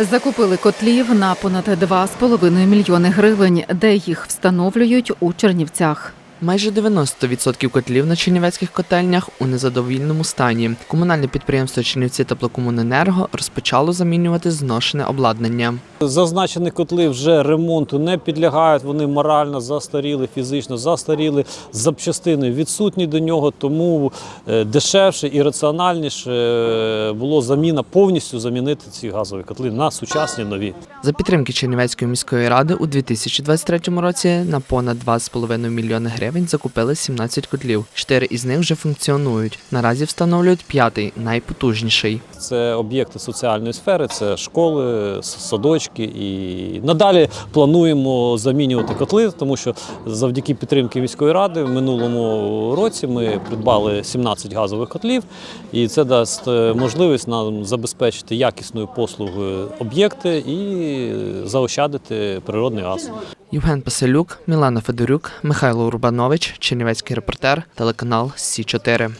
Закупили котлів на понад 2,5 мільйони гривень, де їх встановлюють у Чернівцях. Майже 90% котлів на чернівецьких котельнях у незадовільному стані. Комунальне підприємство Чернівці теплокомуненерго розпочало замінювати зношене обладнання. Зазначені котли вже ремонту не підлягають, вони морально застаріли, фізично застаріли, запчастини відсутні до нього, тому е, дешевше і раціональніше е, було заміна повністю замінити ці газові котли на сучасні нові. За підтримки Чернівецької міської ради у 2023 році на понад 2,5 мільйони гривень закупили 17 котлів. Чотири із них вже функціонують. Наразі встановлюють п'ятий, найпотужніший. Це об'єкти соціальної сфери, це школи, садочки. І надалі плануємо замінювати котли, тому що завдяки підтримки міської ради в минулому році ми придбали 17 газових котлів, і це дасть е, можливість нам забезпечити якісною послугою об'єкти і заощадити природний газ. Євген Паселюк, Мілана Федорюк, Михайло Урбанович, Чернівецький репортер, телеканал Сі 4